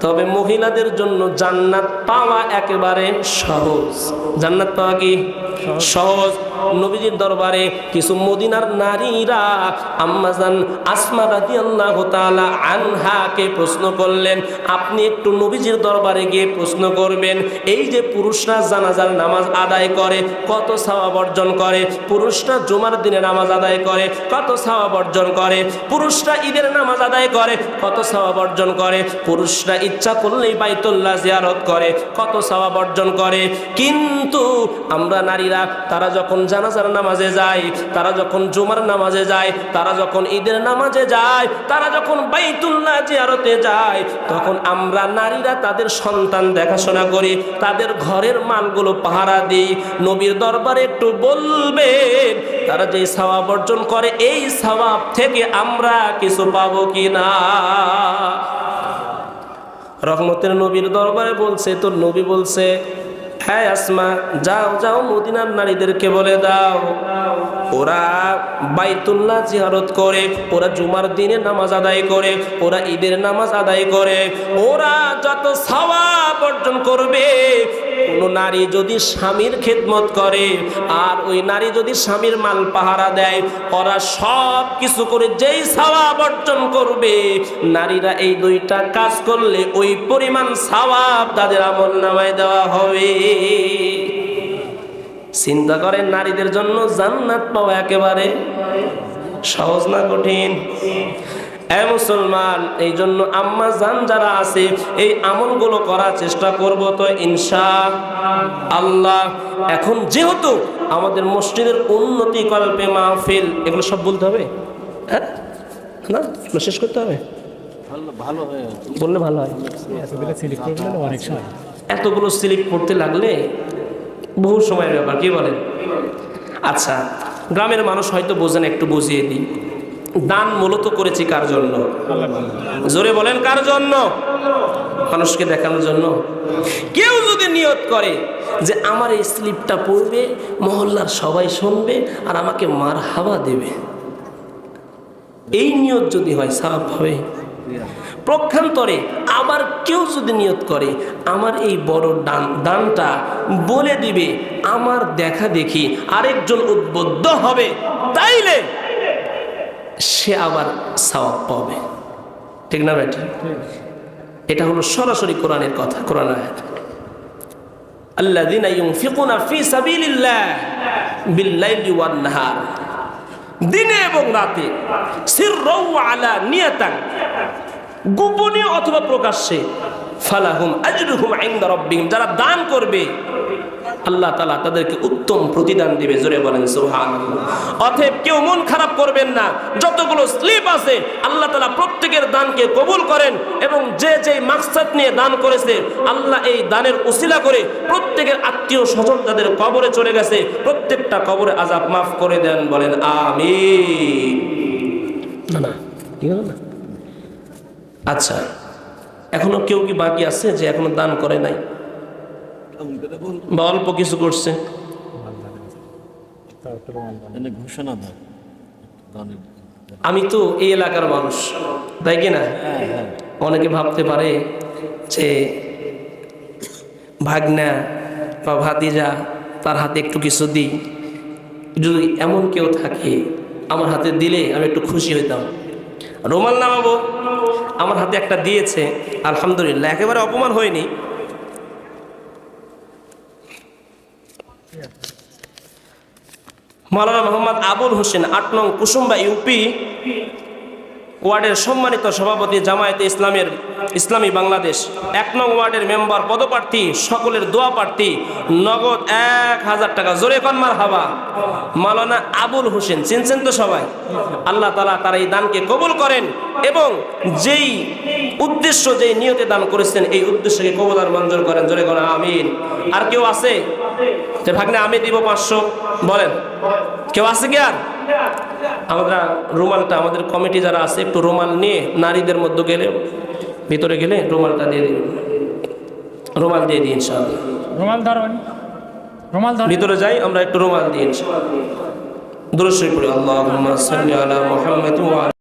তবে মহিলাদের জন্য জান্নাত পাওয়া একেবারে সহজ। জান্নাত পাওয়া কি? সহজ। নবীজির দরবারে কিছু মদিনার নারীরা আম্মাজান আসমা রাদিয়াল্লাহু তাআলা আনহাকে প্রশ্ন করলেন, আপনি একটু নবীজির দরবারে গিয়ে প্রশ্ন করবেন, এই যে পুরুষরা জানাজার নামাজ আদায় করে, কত সওয়াব অর্জন করে? পুরুষরা জুমার দিনে নামাজ আদায় করে, কত সওয়াব বর্জন করে? পুরুষরা ঈদের নামাজ আদায় করে, কত সওয়াব অর্জন করে? পুরুষরা ইচ্ছা করলেই বাইতুল্লাহ জিয়ারত করে, কত সওয়াব অর্জন করে? কিন্তু আমরা নারীরা, তারা যখন জানাজার নামাজে যায়, তারা যখন জুমার নামাজে যায়, তারা যখন ঈদের নামাজে যায়, তারা যখন বাইতুল্লাহ জিয়ারতে যায়, তখন আমরা নারীরা তাদের সন্তান দেখাশোনা করি, তাদের ঘরের মালগুলো পাহারা দিই, নবীর দরবারে একটু বলবে, তারা যে সওয়াব অর্জন করে, এই সওয়াব থেকে আমরা কিছু পাবো কি না রহমতের নবীর দরবারে বলছে, তোর নবী বলছে হ্যাঁ আসমা, যাও যাও, মদিনার নারীদেরকে বলে দাও। ওরা বাইতুল্লাহ জিহারত করে, ওরা জুমার দিনে নামাজ আদায় করে, ওরা ঈদের নামাজ আদায় করে। ওরা যত সাওয়াব অর্জন করবে কোনো নারী যদি স্বামীর খেদমত করে আর ওই নারী যদি স্বামীর মাল পাহারা দেয়, ওরা সব কিছু করে যেই সওয়াব অর্জন করবে। নারীরা এই দুইটা কাজ করলে ওই পরিমাণ সওয়াব তাদের আমল নামায় দেওয়া হবে। চিন্তা করেন, নারীদের জন্য জান্নাত পাওয়া একেবারে সহজ না কঠিন? এ মুসলমান এই জন্য আম্মা জান যারা আছে এই আমলগুলো করার চেষ্টা করব তো ইনশা আল্লাহ। এখন যেহেতু আমাদের মসজিদের উন্নতি কল্পে মাহফিল এগুলো সব বলতে হবে? হ্যাঁ? না এগুলো শেষ করতে হবে? ভালো বললে ভালো হয়। সিলেক্ট এতগুলো স্লিপ পড়তে লাগলে বহু সময়ের ব্যাপার কি বলেন? আচ্ছা গ্রামের মানুষ হয়তো বোঝেন একটু বুঝিয়ে দিই। দান মূলত করেছি কার জন্য? জোরে বলেন, কার জন্য? মানুষকে দেখানোর জন্য। কেউ যদি নিয়ত করে যে আমার এই স্লিপটা পড়বে, মহল্লার সবাই শুনবে আর আমাকে মার হাওয়া দেবে। এই নিয়ত যদি হয়, সাফ হবে। প্রক্ষান্তরে আবার কেউ যদি নিয়ত করে, আমার এই বড় ডান, দানটা বলে দিবে, আমার দেখা দেখি আরেকজন উদ্বুদ্ধ হবে, তাইলে সে আবার সওয়াব পাবে। ঠিক না বেটি? এটা হলো সরাসরি কোরআনের কথা, কোরআন আয়াত। আল্লাযীনা ইউনফিকুনা ফি সাবিলিল্লাহ বিল-লাইলি ওয়ান-নাহার। দিনে এবং রাতে সিররাও আলা নিয়াতান গোপনে অথবা প্রকাশ্যে, ফালাহুম আজরুহুম ইনদা রাব্বিহিম, যারা দান করবে আল্লাহ তাআলা তাদেরকে উত্তম প্রতিদান দিবে, জোরে বলেন সুবহানাল্লাহ। অতএব কেউ মন খারাপ করবেন না, যতগুলো স্লিপ আছে, আল্লাহ তাআলা প্রত্যেকের দানকে কবুল করেন এবং যে যে মাকসাদ নিয়ে দান করেছে, আল্লাহ এই দানের উসিলা করে প্রত্যেকের আত্মীয় স্বজন তাদের কবরে চলে গেছে, প্রত্যেকটা কবরে আজাব মাফ করে দেন, বলেন না? আচ্ছা এখনও কেউ কি বাকি আছে যে এখনও দান করে নাই? বা অল্প কিছু করছে। ঘোষণা আমি তো এই এলাকার মানুষ তাই কি না? অনেকে ভাবতে পারে যে ভাগনা বা ভাতিজা তার হাতে একটু কিছু দিই। যদি এমন কেউ থাকে আমার হাতে দিলে আমি একটু খুশি হইতাম। রোমাল নামাবো। আমার হাতে একটা দিয়েছে আলহামদুলিল্লাহ। একেবারে অপমান হয়নি। মাওলানা মোহাম্মদ আবুল হোসেন আট নং কুসুম্বা ইউপি ওয়ার্ডের সম্মানিত সভাপতি জামায়াতে ইসলামের ইসলামী বাংলাদেশ। এক নং ওয়ার্ডের মেম্বার পদপ্রার্থী, সকলের দোয়া প্রার্থী, নগদ এক হাজার টাকা। জোরে কনমার হাবা মাওলানা আবুল হোসেন, চিনছেন তো সবাই? আল্লাহ তালা তার এই দানকে কবুল করেন এবং যেই উদ্দেশ্য যেই নিয়তে দান করেছেন এই উদ্দেশ্যকে কবুল আর মঞ্জুর করেন। জোরে করেন আমিন। আর কেউ আছে? যে ভাগ্নে আমি দিব পাঁচশো। বলেন। কেউ আছে কি আর? আমরা রুমালটা আমাদের কমিটি যারা আছে একটু রুমাল নিয়ে নারীদের মধ্যে গেলে ভিতরে গেলে রুমালটা দিয়ে দিন। রুমাল দিয়ে দিই ইনশাআল্লাহ। রুমাল ধরবেন রুমাল ধর ভিতরে যাই আমরা একটু রুমাল দিই ইনশাআল্লাহ। দুরুদ শরীফ পড়ি আল্লাহুম্মা সাল্লি আলা মুহাম্মাদ ওয়া